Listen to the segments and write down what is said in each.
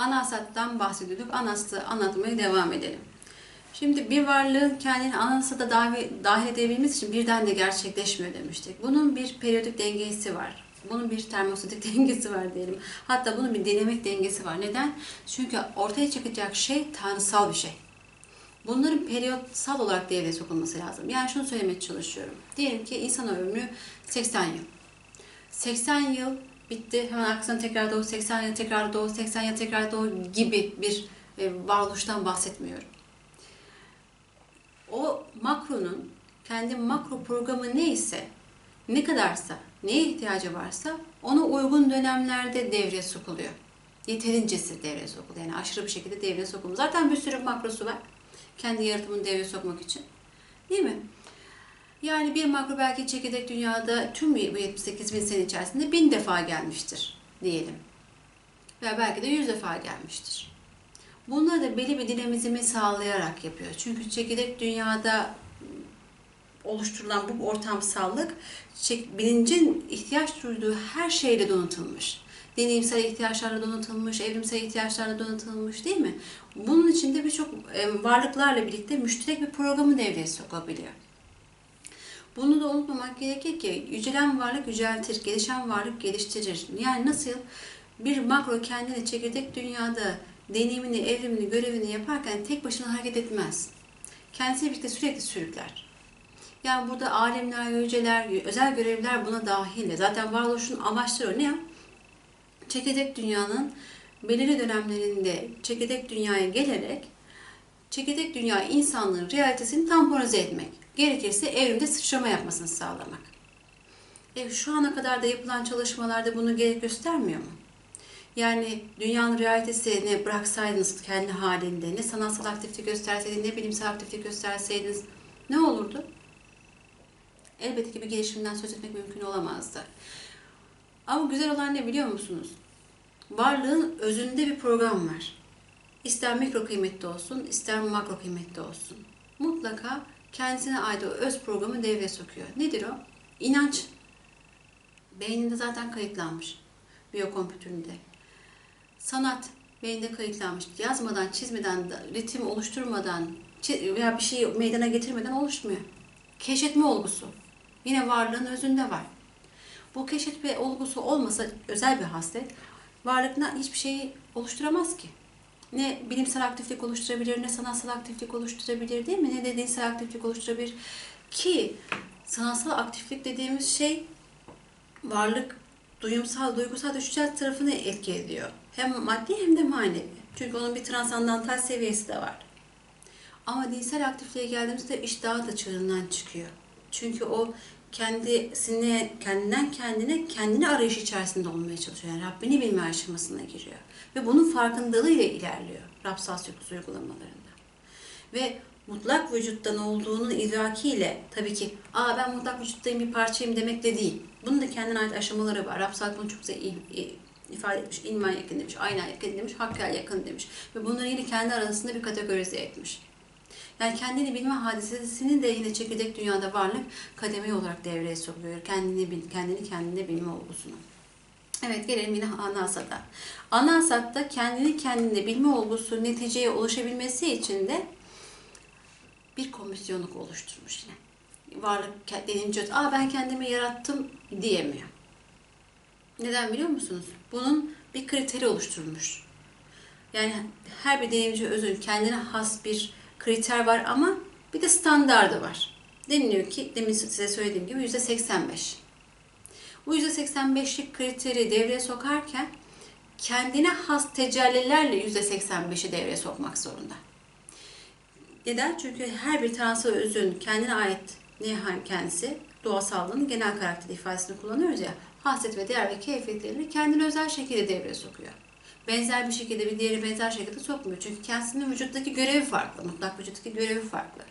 Anasat'tan bahsediyorduk. Anasat'ı anlatmaya devam edelim. Şimdi bir varlığın kendini anasata dahil, edebilmesi için birden de gerçekleşmiyor demiştik. Bunun bir periyodik dengesi var. Bunun bir termostatik dengesi var diyelim. Hatta bunun bir dinamik dengesi var. Neden? Çünkü ortaya çıkacak şey tanrısal bir şey. Bunların periyotsal olarak devreye sokulması lazım. Yani şunu söylemeye çalışıyorum. Diyelim ki insan ömrü 80 yıl. 80 yıl bitti. Hemen arkasından tekrar doğu, 80 yıl tekrar doğu, 80 yıl tekrar doğu gibi bir e, varoluştan bahsetmiyorum. O makronun kendi makro programı neyse, ne kadarsa, neye ihtiyacı varsa ona uygun dönemlerde devreye sokuluyor. Yeterincesi devreye sokuluyor. Yani aşırı bir şekilde devreye sokuluyor. Zaten bir sürü makrosu var. Kendi yaratımını devreye sokmak için. Yani bir makro belki çekirdek dünyada tüm bu 78 bin sene içerisinde bin defa gelmiştir diyelim. Veya belki de yüz defa gelmiştir. Bunları da belli bir dinamizmi sağlayarak yapıyor. Çünkü çekirdek dünyada oluşturulan bu ortamsallık bilincin ihtiyaç duyduğu her şeyle donatılmış. Deneyimsel ihtiyaçlarla donatılmış, evrimsel ihtiyaçlarla donatılmış değil mi? Bunun içinde birçok e, varlıklarla birlikte müşterek bir programı devreye sokabiliyor. Bunu da unutmamak gerekir ki yücelen varlık yüceltir, gelişen varlık geliştirir. Yani nasıl bir makro kendini çekirdek dünyada deneyimini, evrimini, görevini yaparken tek başına hareket etmez. Kendisiyle birlikte sürekli sürükler. Yani burada alemler, yüceler, özel görevler buna dahil. Zaten varoluşun amaçları ne? Çekirdek dünyanın belirli dönemlerinde çekirdek dünyaya gelerek çekirdek dünya insanlığın realitesini tamponize etmek. Gerekirse evrimde sıçrama yapmasını sağlamak. E, şu ana kadar da yapılan çalışmalarda bunu gerek göstermiyor mu? Yani dünyanın realitesini bıraksaydınız kendi halinde, ne sanatsal aktivite gösterseydiniz, ne bilimsel aktivite gösterseydiniz ne olurdu? Elbette ki bir gelişimden söz etmek mümkün olamazdı. Ama güzel olan ne biliyor musunuz? Varlığın özünde bir program var. İster mikro kıymetli olsun, ister makro kıymetli olsun. Mutlaka kendisine ait o öz programı devreye sokuyor. Nedir o? İnanç. Beyninde zaten kayıtlanmış. Biyokompütüründe. Sanat beyinde kayıtlanmış. Yazmadan, çizmeden, ritim oluşturmadan veya bir şeyi meydana getirmeden oluşmuyor. Keşfetme olgusu. Yine varlığın özünde var. Bu keşfetme olgusu olmasa özel bir haslet, varlıkla hiçbir şeyi oluşturamaz ki. Ne bilimsel aktiflik oluşturabilir, ne sanatsal aktiflik oluşturabilir değil mi? Ne de dinsel aktiflik oluşturabilir. Ki sanatsal aktiflik dediğimiz şey varlık duyumsal, duygusal, düşünsel tarafını etki ediyor. Hem maddi hem de manevi. Çünkü onun bir transandantal seviyesi de var. Ama dinsel aktifliğe geldiğimizde iş daha da çığırından çıkıyor. Çünkü o kendisine, kendinden kendine, kendini arayış içerisinde olmaya çalışıyor. Yani Rabbini bilme aşamasına giriyor. Ve bunun farkındalığıyla ilerliyor Rabsal Sürpriz uygulamalarında. Ve mutlak vücuttan olduğunun idrakiyle tabii ki aa ben mutlak vücuttayım bir parçayım demek de değil. Bunun da kendine ait aşamaları var. Rabsal bunu çok güzel ifade etmiş. İlmen yakın demiş, ayna yakın demiş, hakkel yakın demiş. Ve bunları yine kendi arasında bir kategorize etmiş. Yani kendini bilme hadisesinin de yine çekirdek dünyada varlık kademe olarak devreye sokuyor. Kendini bil, kendini kendine bilme olgusunu. Evet gelelim yine Anasat'a. Anasat'ta kendini kendine bilme olgusu neticeye ulaşabilmesi için de bir komisyonluk oluşturmuş yine. Varlık denince Aa ben kendimi yarattım diyemiyor. Neden biliyor musunuz? Bunun bir kriteri oluşturulmuş. Yani her bir deneyimci özün kendine has bir kriter var ama bir de standardı var. Deniliyor ki demin size söylediğim gibi yüzde 85. Bu yüzde 85'lik kriteri devreye sokarken kendine has tecellilerle yüzde 85'i devreye sokmak zorunda. Neden? Çünkü her bir transfer özün kendine ait nihal kendisi doğasallığın genel karakter ifadesini kullanıyoruz ya hasret ve değer ve keyfiyetlerini kendine özel şekilde devreye sokuyor. Benzer bir şekilde bir diğeri benzer şekilde sokmuyor. Çünkü kendisinin vücuttaki görevi farklı. Mutlak vücuttaki görevi farklı.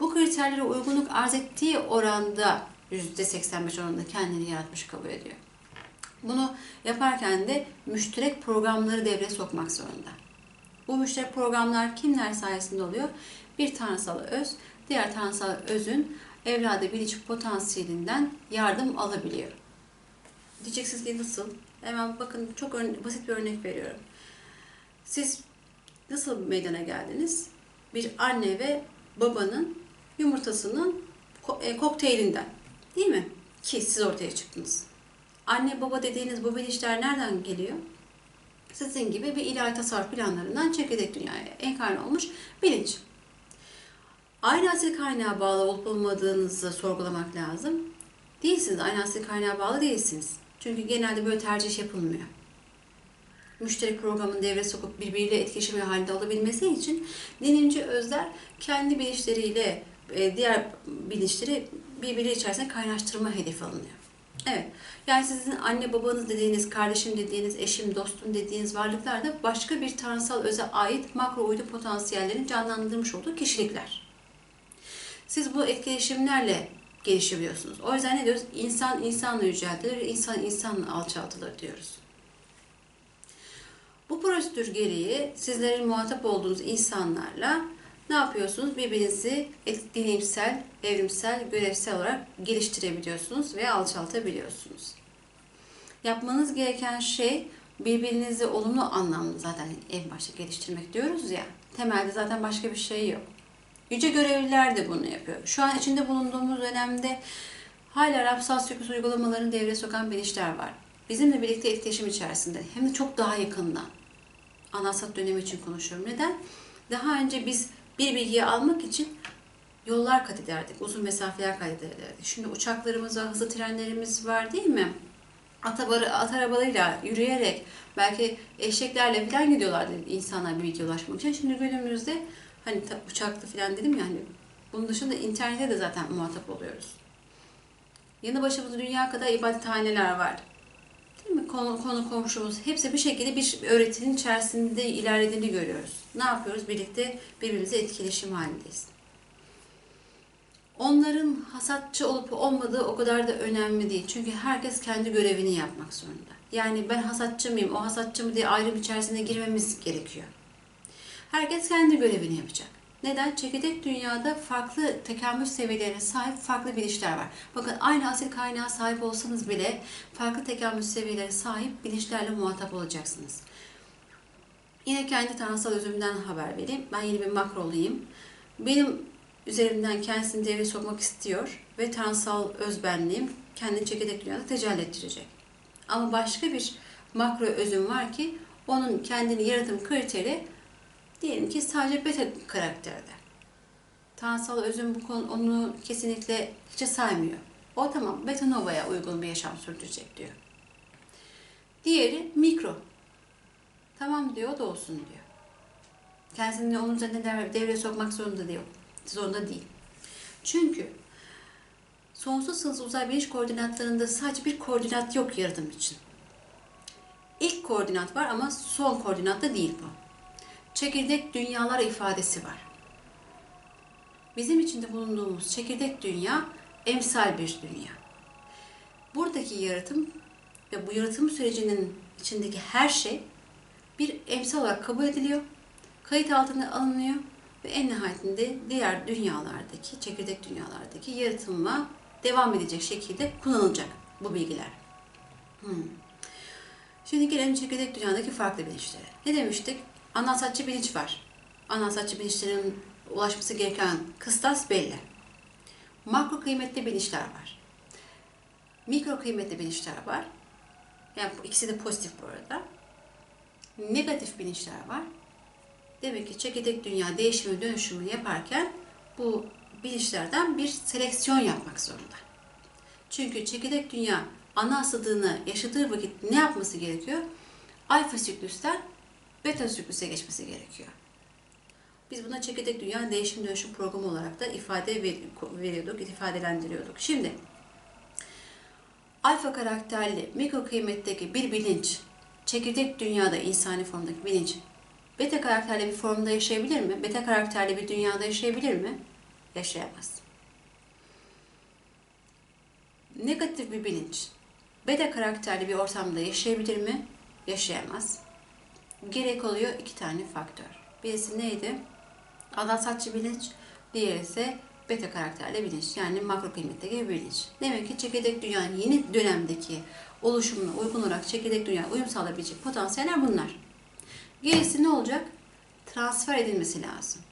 Bu kriterlere uygunluk arz ettiği oranda %85 oranında kendini yaratmış kabul ediyor. Bunu yaparken de müşterek programları devreye sokmak zorunda. Bu müşterek programlar kimler sayesinde oluyor? Bir tanrısal öz, diğer tanrısal özün evladı bilinç potansiyelinden yardım alabiliyor. Diyeceksiniz ki nasıl? Hemen bakın çok basit bir örnek veriyorum. Siz nasıl meydana geldiniz? Bir anne ve babanın yumurtasının e, kokteylinden. Değil mi? Ki siz ortaya çıktınız. Anne baba dediğiniz bu bilinçler nereden geliyor? Sizin gibi bir ilahi tasarruf planlarından çekirdek dünyaya enkarne olmuş bilinç. Aynı asil kaynağa bağlı olup olmadığınızı sorgulamak lazım. Değilsiniz, aynı asil kaynağa bağlı değilsiniz. Çünkü genelde böyle tercih yapılmıyor. Müşteri programını devre sokup birbiriyle etkileşim halinde olabilmesi için dinimci özler kendi bilinçleriyle e, diğer bilinçleri birbiri içerisinde kaynaştırma hedefi alınıyor. Evet. Yani sizin anne babanız dediğiniz, kardeşim dediğiniz, eşim, dostum dediğiniz varlıklar da başka bir tanrısal öze ait makro uydu potansiyellerini canlandırmış olduğu kişilikler. Siz bu etkileşimlerle gelişebiliyorsunuz. O yüzden ne diyoruz? İnsan insanla yüceltilir, insan insanla alçaltılır diyoruz. Bu prosedür gereği sizlerin muhatap olduğunuz insanlarla ne yapıyorsunuz? Birbirinizi deneyimsel, evrimsel, görevsel olarak geliştirebiliyorsunuz ve alçaltabiliyorsunuz. Yapmanız gereken şey birbirinizi olumlu anlamda zaten en başta geliştirmek diyoruz ya. Temelde zaten başka bir şey yok. Yüce görevliler de bunu yapıyor. Şu an içinde bulunduğumuz dönemde hala rapsal sürpriz uygulamalarını devreye sokan bilinçler var. Bizimle birlikte etkileşim içerisinde. Hem de çok daha yakından. Anasat dönemi için konuşuyorum. Neden? Daha önce biz bir bilgiyi almak için yollar kat ederdik. Uzun mesafeler kat ederdik. Şimdi uçaklarımız var, hızlı trenlerimiz var değil mi? At, at arabalarıyla, yürüyerek, belki eşeklerle falan gidiyorlardı insanlar bir bilgiye ulaşmak için. Şimdi günümüzde hani ta- uçaklı falan dedim ya hani bunun dışında internete de zaten muhatap oluyoruz. Yanı başımızda dünya kadar ibadethaneler var. Değil mi? Konu, konu komşumuz hepsi bir şekilde bir öğretinin içerisinde ilerlediğini görüyoruz. Ne yapıyoruz? Birlikte birbirimize etkileşim halindeyiz. Onların hasatçı olup olmadığı o kadar da önemli değil. Çünkü herkes kendi görevini yapmak zorunda. Yani ben hasatçı mıyım, o hasatçı mı diye ayrım içerisine girmemiz gerekiyor. Herkes kendi görevini yapacak. Neden? Çekirdek dünyada farklı tekamül seviyelerine sahip farklı bilinçler var. Bakın aynı asil kaynağa sahip olsanız bile farklı tekamül seviyelerine sahip bilinçlerle muhatap olacaksınız. Yine kendi tanrısal özümden haber vereyim. Ben yeni bir makroluyum. Benim üzerimden kendisini devreye sokmak istiyor ve tanrısal özbenliğim kendini çekirdek dünyada tecelli ettirecek. Ama başka bir makro özüm var ki onun kendini yaratım kriteri diyelim ki sadece beta karakterde. Tanrısal özüm bu konu onu kesinlikle hiçe saymıyor. O tamam beta nova'ya uygun bir yaşam sürdürecek diyor. Diğeri mikro. Tamam diyor da olsun diyor. Kendisini onun üzerine dev- devreye sokmak zorunda değil. Zorunda değil. Çünkü sonsuz hız uzay bilinç koordinatlarında sadece bir koordinat yok yaratım için. İlk koordinat var ama son koordinat da değil bu. Çekirdek dünyalar ifadesi var. Bizim içinde bulunduğumuz çekirdek dünya emsal bir dünya. Buradaki yaratım ve bu yaratım sürecinin içindeki her şey bir emsal olarak kabul ediliyor, kayıt altına alınıyor ve en nihayetinde diğer dünyalardaki, çekirdek dünyalardaki yaratıma devam edecek şekilde kullanılacak bu bilgiler. Hmm. Şimdi gelelim çekirdek dünyadaki farklı bilinçlere. Ne demiştik? Anasatçı bilinç var. Anasatçı bilinçlerin ulaşması gereken kıstas belli. Makro kıymetli bilinçler var. Mikro kıymetli bilinçler var. Yani bu ikisi de pozitif bu arada. Negatif bilinçler var. Demek ki çekirdek dünya değişimi dönüşümü yaparken bu bilinçlerden bir seleksiyon yapmak zorunda. Çünkü çekirdek dünya ana asıldığını yaşadığı vakit ne yapması gerekiyor? Alfa siklüsten beta siklüse geçmesi gerekiyor. Biz buna çekirdek dünya değişim dönüşüm programı olarak da ifade ver- veriyorduk, ifadelendiriyorduk. Şimdi alfa karakterli mikro kıymetteki bir bilinç, çekirdek dünyada insani formdaki bilinç, beta karakterli bir formda yaşayabilir mi? Beta karakterli bir dünyada yaşayabilir mi? Yaşayamaz. Negatif bir bilinç, beta karakterli bir ortamda yaşayabilir mi? Yaşayamaz. Gerek oluyor iki tane faktör. Birisi neydi? Adaletçi bilinç, diğeri ise beta karakterli bilinç. Yani makro kıymetteki bilinç. Demek ki çekirdek dünyanın yeni dönemdeki oluşumuna uygun olarak çekirdek dünya uyum sağlayabilecek potansiyeller bunlar. Gerisi ne olacak? Transfer edilmesi lazım.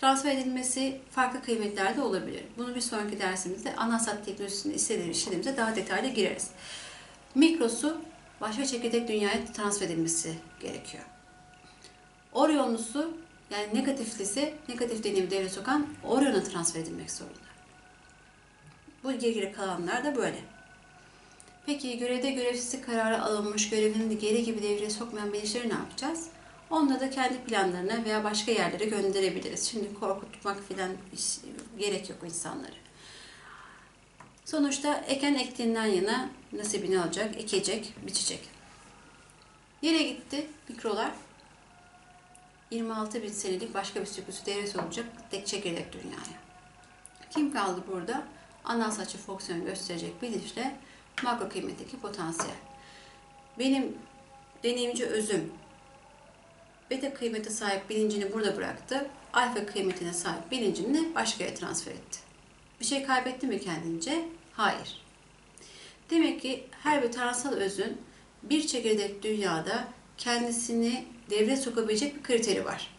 Transfer edilmesi farklı kıymetlerde olabilir. Bunu bir sonraki dersimizde anasat teknolojisini istediğimiz işlediğimizde daha detaylı gireriz. Mikrosu başka çekirdek dünyaya transfer edilmesi gerekiyor. Orionlusu yani negatiflisi, negatif deneyimi devre sokan Orion'a transfer edilmek zorunda. Bu geri kalanlar da böyle. Peki görevde görevsizlik kararı alınmış, görevini geri gibi devreye sokmayan bilinçleri ne yapacağız? Onları da kendi planlarına veya başka yerlere gönderebiliriz. Şimdi korkutmak filan iş- gerek yok insanları. Sonuçta eken ektiğinden yana nasibini alacak, ekecek, biçecek. Nereye gitti mikrolar? 26 bin senelik başka bir sükusu devresi olacak tek çekirdek dünyaya. Kim kaldı burada? Ana saçı fonksiyon gösterecek bilinçle makro kıymetteki potansiyel. Benim deneyimci özüm beta kıymete sahip bilincini burada bıraktı. Alfa kıymetine sahip bilincini başka yere transfer etti. Bir şey kaybetti mi kendince? Hayır. Demek ki her bir tanrısal özün bir çekirdek dünyada kendisini devreye sokabilecek bir kriteri var.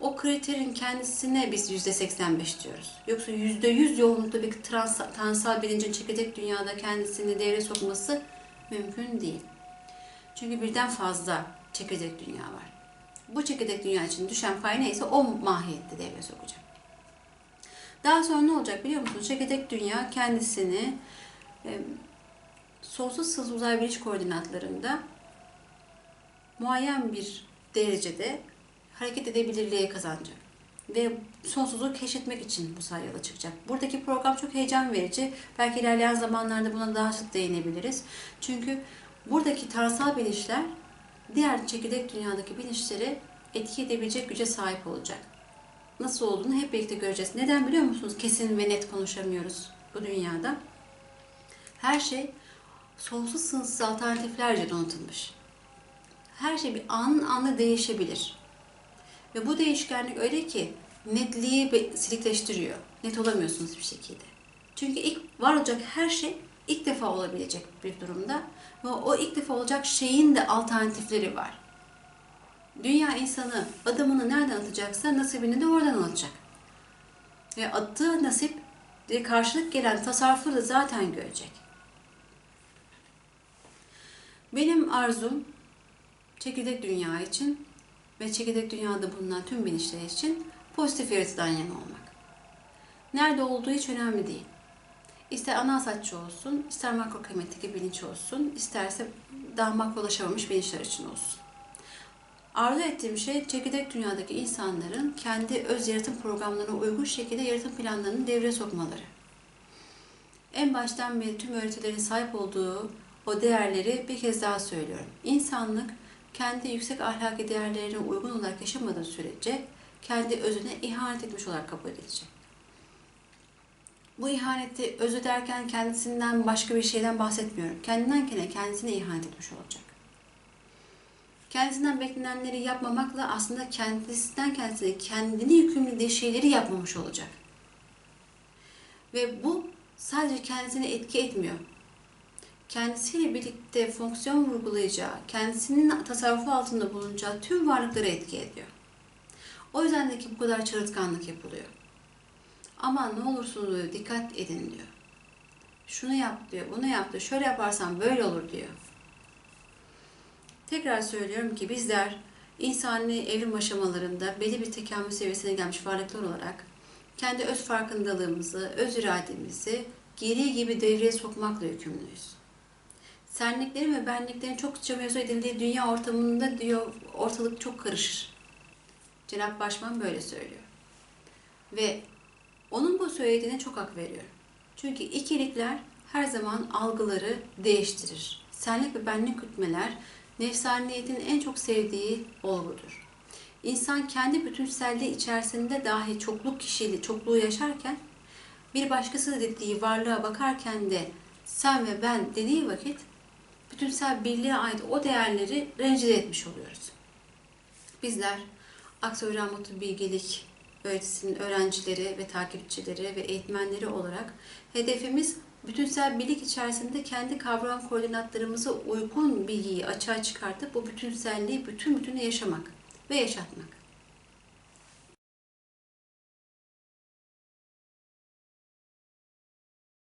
O kriterin kendisine biz yüzde 85 diyoruz. Yoksa yüzde 100 yoğunlukta bir trans, tanrısal bilincin çekirdek dünyada kendisini devreye sokması mümkün değil. Çünkü birden fazla çekirdek dünya var. Bu çekirdek dünya için düşen pay neyse o mahiyette devreye sokacak. Daha sonra ne olacak biliyor musunuz? Çekirdek dünya kendisini e, sonsuz sız uzay bilinç koordinatlarında muayyen bir derecede hareket edebilirliğe kazanacak. Ve sonsuzluğu keşfetmek için bu sayı yola çıkacak. Buradaki program çok heyecan verici. Belki ilerleyen zamanlarda buna daha sık değinebiliriz. Çünkü buradaki tanrısal bilinçler diğer çekirdek dünyadaki bilinçleri etki edebilecek güce sahip olacak. Nasıl olduğunu hep birlikte göreceğiz. Neden biliyor musunuz? Kesin ve net konuşamıyoruz bu dünyada. Her şey sonsuz sınırsız alternatiflerce donatılmış. Her şey bir anın anla değişebilir. Ve bu değişkenlik öyle ki netliği silikleştiriyor. Net olamıyorsunuz bir şekilde. Çünkü ilk var olacak her şey ilk defa olabilecek bir durumda. Ve o ilk defa olacak şeyin de alternatifleri var. Dünya insanı adımını nereden atacaksa nasibini de oradan alacak. Ve attığı nasip karşılık gelen tasarrufu da zaten görecek. Benim arzum çekirdek dünya için ve çekirdek dünyada bulunan tüm bilinçler için pozitif yaratıdan yana olmak. Nerede olduğu hiç önemli değil. İster ana saççı olsun, ister makro kıymetteki bilinç olsun, isterse daha makrolaşamamış bilinçler için olsun. Arzu ettiğim şey çekirdek dünyadaki insanların kendi öz yaratım programlarına uygun şekilde yaratım planlarını devreye sokmaları. En baştan beri tüm öğretilerin sahip olduğu o değerleri bir kez daha söylüyorum. İnsanlık kendi yüksek ahlaki değerlerine uygun olarak yaşamadığı sürece kendi özüne ihanet etmiş olarak kabul edilecek. Bu ihaneti özü derken kendisinden başka bir şeyden bahsetmiyorum. Kendinden kendine kendisine ihanet etmiş olacak. Kendisinden beklenenleri yapmamakla aslında kendisinden kendisine kendini yükümlediği şeyleri yapmamış olacak. Ve bu sadece kendisine etki etmiyor. Kendisiyle birlikte fonksiyon vurgulayacağı, kendisinin tasarrufu altında bulunacağı tüm varlıklara etki ediyor. O yüzden de ki bu kadar çarıtkanlık yapılıyor. Ama ne olursunuz diyor, dikkat edin diyor. Şunu yap diyor, bunu yap diyor, şöyle yaparsan böyle olur diyor. Tekrar söylüyorum ki bizler insani evrim aşamalarında belli bir tekamül seviyesine gelmiş varlıklar olarak kendi öz farkındalığımızı, öz irademizi geri gibi devreye sokmakla yükümlüyüz. Senliklerin ve benliklerin çokça mevzu edildiği dünya ortamında diyor ortalık çok karışır. Cenab-ı Başman böyle söylüyor. Ve onun bu söylediğine çok hak veriyorum. Çünkü ikilikler her zaman algıları değiştirir. Senlik ve benlik gütmeler nefsaniyetin en çok sevdiği olgudur. İnsan kendi bütünselliği içerisinde dahi çokluk kişiliği, çokluğu yaşarken bir başkası dediği varlığa bakarken de sen ve ben dediği vakit bütünsel birliğe ait o değerleri rencide etmiş oluyoruz. Bizler Aksoy Rahmetli Bilgelik öğretisinin öğrencileri ve takipçileri ve eğitmenleri olarak hedefimiz bütünsel birlik içerisinde kendi kavram koordinatlarımıza uygun bilgiyi açığa çıkartıp bu bütünselliği bütün bütüne yaşamak ve yaşatmak.